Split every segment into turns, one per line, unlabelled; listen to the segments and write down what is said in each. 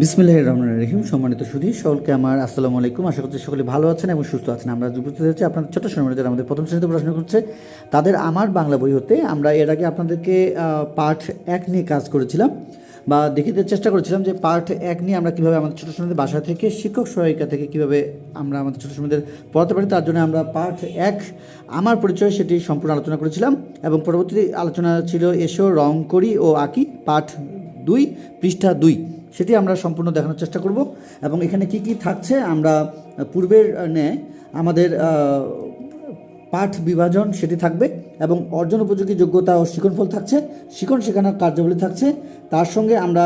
বিসমিল্লাহ রহমান রহিম, সম্মানিত সুধী সকলকে আমার আসসালামু আলাইকুম। আশা করছি সকলে ভালো আছেন এবং সুস্থ আছেন। আমরা উপস্থিত হচ্ছে আপনাদের ছোট সময় যারা আমাদের প্রথম শ্রেণীতে পড়াশোনা করছে, তাদের আমার বাংলা বই হতে। আমরা এর আগে আপনাদেরকে পার্ট এক নিয়ে কাজ করেছিলাম বা দেখিতে চেষ্টা করেছিলাম যে পার্ট এক নিয়ে আমরা কীভাবে আমাদের ছোটো সময়দের বাসা থেকে, শিক্ষক সহায়িকা থেকে কীভাবে আমরা আমাদের ছোটো সময়দের পড়াতে পারি, তার জন্য আমরা পার্ট এক, আমার পরিচয় সেটি সম্পূর্ণ আলোচনা করেছিলাম এবং পরবর্তী আলোচনা ছিল এসো রং করি ও আঁকি পার্ট দুই, পৃষ্ঠা দুই। সেটি আমরা সম্পূর্ণ দেখানোর চেষ্টা করব। এবং এখানে কি কি থাকছে আমরা পূর্বের ন্যায় আমাদের পাঠ বিভাজন সেটি থাকবে এবং অর্জন উপযোগী যোগ্যতা ও শিকনফল থাকছে। শিকন শেখানোর কার্যাবলী থাকছে। তার সঙ্গে আমরা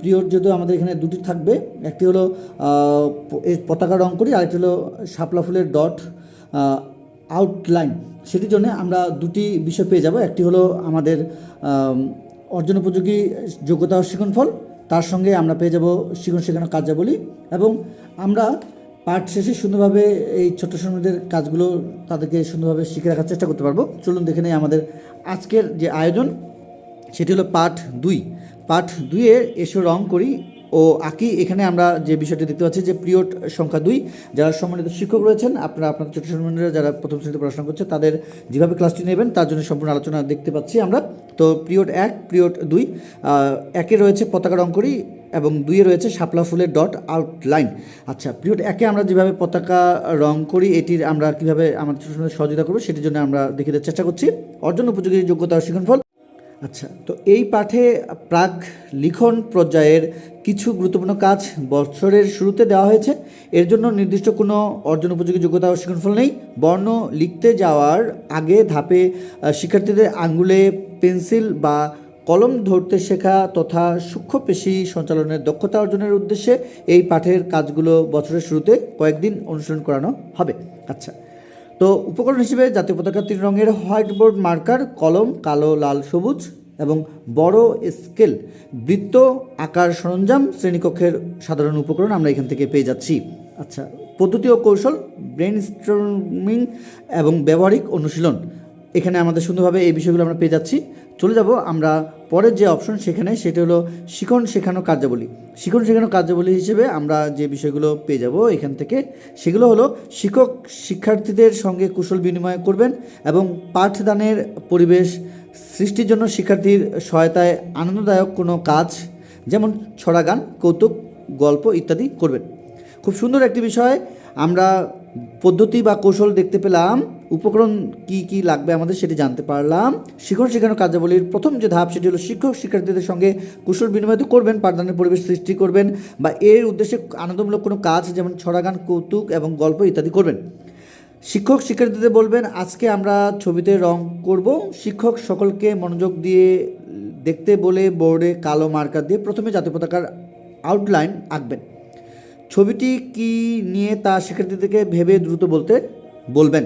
প্রিয় যেহেতু আমাদের এখানে দুটি থাকবে একটি হলো পতাকা রং করি আরেকটি হলো শাপলা ফুলের ডট আউটলাইন সেটির জন্য আমরা দুটি বিষয় পেয়ে যাব। একটি হলো আমাদের আম, অর্জন উপযোগী যোগ্যতা ও শিক্ষণফল তার সঙ্গে আমরা পেয়ে যাব শিখন শেখানোর কার্যাবলী এবং আমরা পাঠ শেষে সুন্দরভাবে এই ছোট শ্রমিকদের কাজগুলো তাদেরকে সুন্দরভাবে শিখে রাখার চেষ্টা করতে পারব। চলুন দেখে নেই আমাদের আজকের যে আয়োজন, সেটি হলো পাঠ দুই। পাঠ দুইয়ে এসো রং করি ও আঁকি, এখানে আমরা যে বিষয়টি দেখতে পাচ্ছি যে পিরিয়ড সংখ্যা দুই, যারা সম্মানিত শিক্ষক রয়েছেন, আপনারা আপনাদের ছোটো সম্মানীরা যারা প্রথম শ্রেণীতে পড়াশোনা করছে, তাদের যেভাবে ক্লাসটি নেবেন, তার জন্য সম্পূর্ণ আলোচনা দেখতে পাচ্ছি আমরা। তো পিরিয়ড এক, পিরিয়ড দুই একে রয়েছে পতাকা রং করি এবং দুইয়ে রয়েছে শাপলা ফুলের ডট আউটলাইন। আচ্ছা পিরিয়ড একে আমরা যেভাবে পতাকা রং করি, এটির আমরা কীভাবে আমাদের সহযোগিতা করব, সেটির জন্য আমরা দেখিয়ে দেওয়ার চেষ্টা করছি। অর্জন উপযোগী যোগ্যতা শিক্ষণফল। আচ্ছা তো এই পাঠে প্রাক লিখন পর্যায়ের কিছু গুরুত্বপূর্ণ কাজ বছরের শুরুতে দেওয়া হয়েছে। এর জন্য নির্দিষ্ট কোনো অর্জন উপযোগী যোগ্যতা ও শিক্ষণফল নেই। বর্ণ লিখতে যাওয়ার আগে ধাপে শিক্ষার্থীদের আঙ্গুলে পেন্সিল বা কলম ধরতে শেখা তথা সূক্ষ্ম পেশি সঞ্চালনের দক্ষতা অর্জনের উদ্দেশ্যে এই পাঠের কাজগুলো বছরের শুরুতে কয়েকদিন অনুসরণ করানো হবে। আচ্ছা তো উপকরণ হিসেবে জাতীয় পতাকা তিন রঙের হোয়াইট বোর্ড মার্কার কলম, কালো, লাল, সবুজ এবং বড় স্কেল, বৃত্ত, আকার সরঞ্জাম শ্রেণীকক্ষের সাধারণ উপকরণ আমরা এখান থেকে পেয়ে যাচ্ছি। আচ্ছা পদ্ধতি ও কৌশল ব্রেন স্ট্রমিং এবং ব্যবহারিক অনুশীলন। এখানে আমাদের সুন্দরভাবে এই বিষয়গুলো আমরা পেয়ে যাচ্ছি। চলে যাব আমরা পরের যে অপশন সেখানে, সেটা হলো শিখন শেখানো কার্যাবলী। শিখন শেখানো কার্যাবলী হিসেবে আমরা যে বিষয়গুলো পেয়ে যাব এখান থেকে, সেগুলো হলো শিক্ষক শিক্ষার্থীদের সঙ্গে কুশল বিনিময় করবেন এবং পাঠদানের পরিবেশ, সৃষ্টির জন্য শিক্ষার্থীর সহায়তায় আনন্দদায়ক কোনো কাজ, যেমন ছড়া গান, কৌতুক, গল্প ইত্যাদি করবেন। খুব সুন্দর একটি বিষয়, আমরা পদ্ধতি বা কৌশল দেখতে পেলাম। উপকরণ কি কি লাগবে আমাদের সেটি জানতে পারলাম। শিক্ষণ শেখানো কার্যাবলীর প্রথম যে ধাপ সেটি হলো শিক্ষক শিক্ষার্থীদের সঙ্গে কুশল বিনিময় তো করবেন, পাঠদানের পরিবেশ সৃষ্টি করবেন বা এর উদ্দেশ্যে আনন্দমূলক কোনো কাজ যেমন ছড়াগান কৌতুক এবং গল্প ইত্যাদি করবেন। শিক্ষক শিক্ষার্থীদের বলবেন, আজকে আমরা ছবিতে রং করব। শিক্ষক সকলকে মনোযোগ দিয়ে দেখতে বলে বোর্ডে কালো মার্কার দিয়ে প্রথমে জাতীয় পতাকার আউটলাইন আঁকবেন। ছবিটি কি নিয়ে তা শিক্ষার্থীদেরকে ভেবে দ্রুত বলতে বলবেন।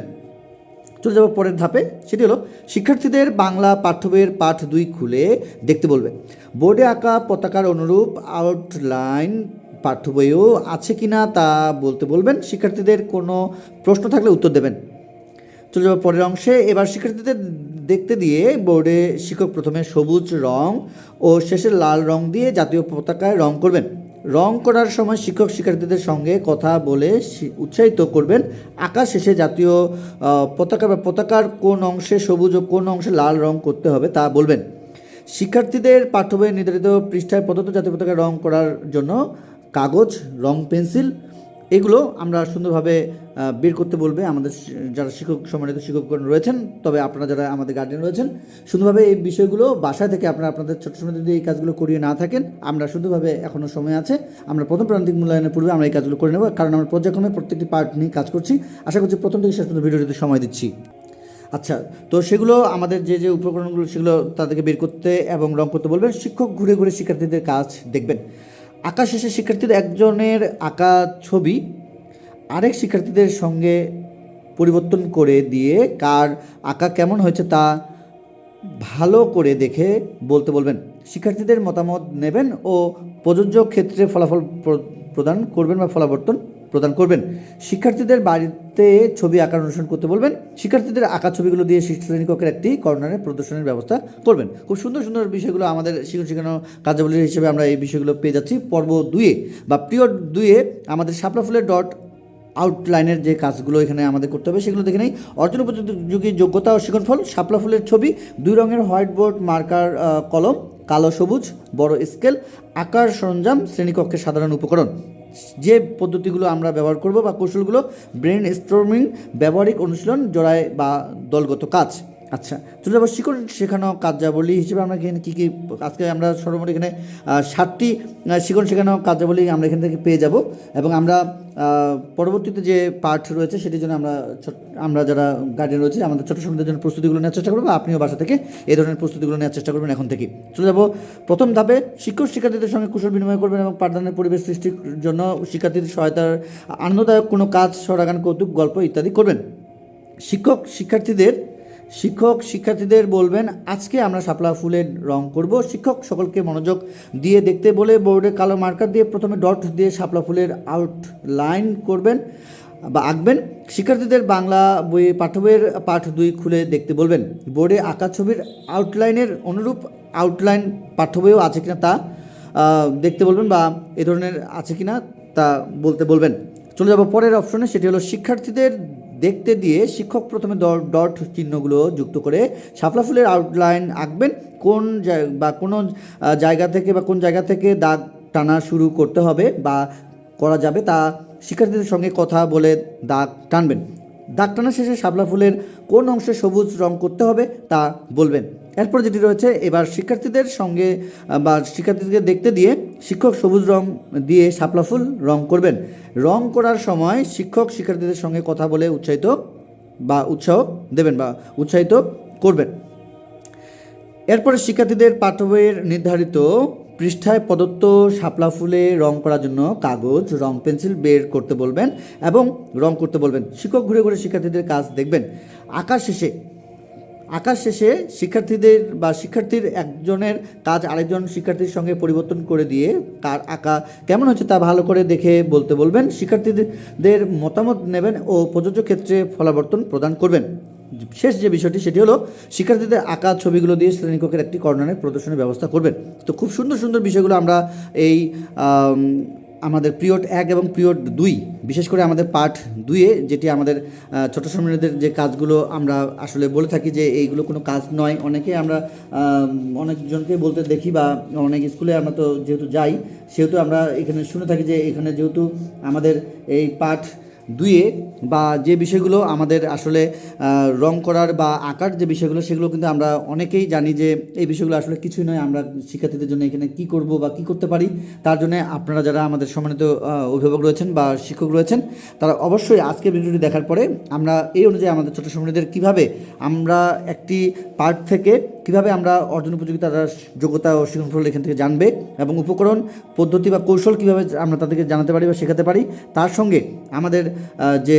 চলে যাব পরের ধাপে। সেটি হলো, শিক্ষার্থীদের বাংলা পাঠ্য বইয়ের পাঠ দুই খুলে দেখতে বলবে। বোর্ডে আঁকা পতাকার অনুরূপ আউটলাইন পাঠ্য বইও আছে কি না তা বলতে বলবেন। শিক্ষার্থীদের কোনো প্রশ্ন থাকলে উত্তর দেবেন। চলে যাব পরের অংশে। এবার শিক্ষার্থীদের দেখতে দিয়ে বোর্ডে শিক্ষক প্রথমে সবুজ রং ও শেষে লাল রং দিয়ে জাতীয় পতাকায় রং করবেন। রং করার সময় শিক্ষক শিক্ষার্থীদের সঙ্গে কথা বলে উৎসাহিত করবেন। আকাশ শেষে জাতীয় পতাকা বা পতাকার কোন অংশে সবুজ ও কোন অংশে লাল রং করতে হবে তা বলবেন। শিক্ষার্থীদের পাঠ্য নির্ধারিত পৃষ্ঠায় প্রদত্ত জাতীয় পতাকা রং করার জন্য কাগজ, রং পেন্সিল এগুলো আমরা সুন্দরভাবে বের করতে বলবে। আমাদের যারা শিক্ষক, সম্মানিত শিক্ষকগণ রয়েছেন, তবে আপনারা যারা আমাদের গার্ডিয়ান রয়েছেন, সুন্দরভাবে এই বিষয়গুলো বাসায় থেকে আপনারা আপনাদের ছোট সময় যদি এই কাজগুলো করিয়ে না থাকেন, আমরা সুন্দরভাবে এখনও সময় আছে। আমরা প্রথম প্রান্তিক মূল্যায়নের পূর্বে আমরা এই কাজগুলো করে নেব, কারণ আমরা পর্যায়ক্রমে প্রত্যেকটি পার্ট নিয়ে কাজ করছি। আশা করছি প্রথম থেকে শেষ পর্যন্ত ভিডিওটিতে সময় দিচ্ছি। আচ্ছা তো সেগুলো আমাদের যে যে উপকরণগুলো, সেগুলো তাদেরকে বের করতে এবং রং করতে বলবেন। শিক্ষক ঘুরে ঘুরে শিক্ষার্থীদের কাজ দেখবেন। আঁকা শেষে শিক্ষার্থীদের একজনের আঁকা ছবি, আরেক শিক্ষার্থীদের সঙ্গে পরিবর্তন করে দিয়ে কার আঁকা কেমন হয়েছে তা ভালো করে দেখে বলতে বলবেন। শিক্ষার্থীদের মতামত নেবেন ও প্রযোজ্য ক্ষেত্রে ফলাফল প্র- প্রদান করবেন বা ফলাবর্তন প্রদান করবেন। শিক্ষার্থীদের বাড়িতে ছবি আঁকার অনুসরণ করতে বলবেন। শিক্ষার্থীদের আঁকা ছবিগুলো দিয়ে শ্রেণীকক্ষের একটি কর্নারে প্রদর্শনের ব্যবস্থা করবেন। খুব সুন্দর সুন্দর বিষয়গুলো আমাদের শিক্ষণ শেখানো কার্যাবলী হিসেবে আমরা এই বিষয়গুলো পেয়ে যাচ্ছি। পর্ব দুয়ে বা পিরিয়ড দুয়ে আমাদের শাপলা ফুলের ডট আউটলাইনের যে কাজগুলো এখানে আমাদের করতে হবে, সেগুলো দেখে নেই। অর্জন উপযোগী যোগ্যতা ও শিখনফল শাপলা ফুলের ছবি, দুই রঙের হোয়াইট বোর্ড, মার্কার কলম, কালো সবুজ, বড় স্কেল, আকার সরঞ্জাম, শ্রেণীকক্ষের সাধারণ উপকরণ। যে পদ্ধতিগুলো আমরা ব্যবহার করব বা কৌশলগুলো ব্রেন স্টর্মিং ব্যবহারিক অনুশীলন জোড়ায় বা দলগত কাজ। আচ্ছা চলে যাব শিকড় শেখানো কার্যাবলী হিসেবে আমরা এখানে কী কী, আজকে আমরা সর্বমোট এখানে ষাটটি শিকড় শেখানো কার্যাবলী আমরা এখান থেকে পেয়ে যাব এবং আমরা পরবর্তীতে যে পার্ট রয়েছে সেটির জন্য আমরা আমরা যারা গার্ডিয়ান রয়েছে, আমাদের ছোটো সমুদ্রের জন্য প্রস্তুতিগুলো নেওয়ার চেষ্টা করব। আপনিও বাসা থেকে এই ধরনের প্রস্তুতিগুলো নেওয়ার চেষ্টা করবেন এখন থেকে চলে যাব প্রথম ধাপে। শিক্ষক শিক্ষার্থীদের সঙ্গে কুশল বিনিময় করবেন এবং পাঠদানের পরিবেশ সৃষ্টির জন্য শিক্ষার্থীদের সহায়তার আনন্দদায়ক কোনো কাজ, সরাগান, কৌতুক, গল্প ইত্যাদি করবেন। শিক্ষক শিক্ষার্থীদের শিক্ষক শিক্ষার্থীদের বলবেন, আজকে আমরা শাপলা ফুলের রং করব। শিক্ষক সকলকে মনোযোগ দিয়ে দেখতে বলে বোর্ডে কালো মার্কার দিয়ে প্রথমে ডট দিয়ে শাপলা ফুলের আউটলাইন করবেন বা আঁকবেন। শিক্ষার্থীদের বাংলা বইয়ে পাঠ্য বইয়ের পাঠ দুই খুলে দেখতে বলবেন, বোর্ডে আঁকা ছবির আউটলাইনের অনুরূপ আউটলাইন পাঠ্য বইও আছে কিনা তা দেখতে বলবেন বা এ ধরনের আছে কিনা তা বলতে বলবেন। চলে যাব পরের অপশনে, সেটি হলো শিক্ষার্থীদের দেখতে দিয়ে শিক্ষক প্রথমে ডট চিহ্নগুলো যুক্ত করে শাপলা ফুলের আউটলাইন আঁকবেন। কোন বা কোনো জায়গা থেকে বা কোন জায়গা থেকে দাগ টানা শুরু করতে হবে বা করা যাবে তা শিক্ষার্থীদের সঙ্গে কথা বলে দাগ টানবেন। দাগ টানা শেষে শাপলা ফুলের কোন অংশে সবুজ রং করতে হবে তা বলবেন। এরপর যেটি রয়েছে, এবার শিক্ষার্থীদের সঙ্গে, বা শিক্ষার্থীদেরকে দেখতে দিয়ে শিক্ষক সবুজ রং দিয়ে শাপলা ফুল রং করবেন। রং করার সময় শিক্ষক শিক্ষার্থীদের সঙ্গে কথা বলে উৎসাহিত বা উৎসাহ দেবেন বা উৎসাহিত করবেন। এরপরে শিক্ষার্থীদের পাঠ্য বইয়ের নির্ধারিত পৃষ্ঠায় প্রদত্ত শাপলা ফুলে রং করার জন্য কাগজ, রং পেন্সিল বের করতে বলবেন এবং রং করতে বলবেন। শিক্ষক ঘুরে ঘুরে শিক্ষার্থীদের কাজ দেখবেন। আঁকার শেষে আঁকার শেষে শিক্ষার্থীদের বা শিক্ষার্থীর একজনের কাজ আরেকজন শিক্ষার্থীর সঙ্গে পরিবর্তন করে দিয়ে তার আঁকা কেমন হচ্ছে তা ভালো করে দেখে বলতে বলবেন। শিক্ষার্থীদের মতামত নেবেন ও প্রযোজ্য ক্ষেত্রে ফলাবর্তন প্রদান করবেন। শেষ যে বিষয়টি, সেটি হলো শিক্ষার্থীদের আঁকা ছবিগুলো দিয়ে শ্রেণীকক্ষের একটি কর্নারে প্রদর্শনের ব্যবস্থা করবেন। তো খুব সুন্দর সুন্দর বিষয়গুলো আমরা এই আমাদের পিরিয়ড এক এবং পিরিয়ড দুই বিশেষ করে আমাদের পাঠ দুইয়ে যেটি আমাদের ছোটো শ্রমিকদের যে কাজগুলো আমরা আসলে বলে থাকি যে এইগুলো কোনো কাজ নয়। অনেকে আমরা আম, অনেকজনকে বলতে দেখি বা অনেক স্কুলে আমরা তো যেহেতু যাই সেহেতু আমরা এখানে শুনে থাকি যে এখানে যেহেতু আমাদের এই পাঠ দুইয়ে বা যে বিষয়গুলো আমাদের আসলে রং করার বা আঁকার যে বিষয়গুলো, সেগুলো কিন্তু আমরা অনেকেই জানি যে এই বিষয়গুলো আসলে কিছুই নয়। আমরা শিক্ষার্থীদের জন্য এখানে কি করব বা কি করতে পারি, তার জন্য আপনারা যারা আমাদের সম্মানিত অভিভাবক রয়েছেন বা শিক্ষক রয়েছেন, তারা অবশ্যই আজকে ভিডিওটি দেখার পরে আমরা এই অনুযায়ী আমাদের ছোটো সম্মানীদের কীভাবে আমরা একটি পার্ট থেকে কীভাবে আমরা অর্জন উপযোগী তারা যোগ্যতা ও শিক্ষণফল এখান থেকে জানবে এবং উপকরণ, পদ্ধতি বা কৌশল কীভাবে আমরা তাদেরকে জানাতে পারি বা শেখাতে পারি, তার সঙ্গে আমাদের যে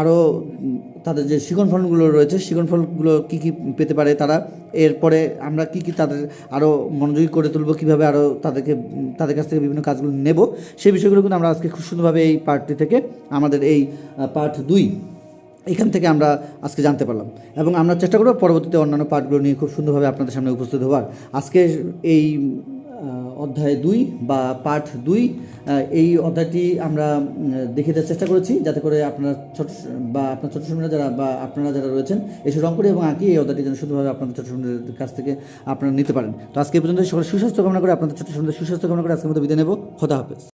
আরও তাদের যে শিকন ফলগুলো রয়েছে, শিকন ফলগুলো কী কী পেতে পারে তারা? এরপরে আমরা কি কি তাদের আরও মনোযোগী করে তুলব, কীভাবে আরও তাদেরকে, তাদের কাছ থেকে বিভিন্ন কাজগুলো নেব সেই বিষয়গুলো কিন্তু আমরা আজকে খুব সুন্দরভাবে এই পার্টটি থেকে আমাদের এই পার্ট দুই এখান থেকে আমরা আজকে জানতে পারলাম। এবং আমরা চেষ্টা করব পরবর্তীতে অন্যান্য পার্টগুলো নিয়ে খুব সুন্দরভাবে আপনাদের সামনে উপস্থিত হওয়ার। আজকে এই অধ্যায় দুই বা পাঠ দুই এই অধ্যায়টি আমরা দেখে দেওয়ার চেষ্টা করেছি যাতে করে আপনার ছোট, বা আপনার ছোট সময়রা যারা, বা আপনারা যারা রয়েছেন, এসে রং করে এবং আঁকি এই অধ্যায়টি যেন শুধুভাবে আপনাদের ছোটো সময়দের কাছ থেকে আপনারা নিতে পারেন। তো আজকে পর্যন্ত সবাই সুস্বাস্থ্য কামনা করে আপনাদের ছোটো সময়দের সুস্বাস্থ্য কামনা করে আজকে মতো বিদায় নেব। খোদা হাফেজ।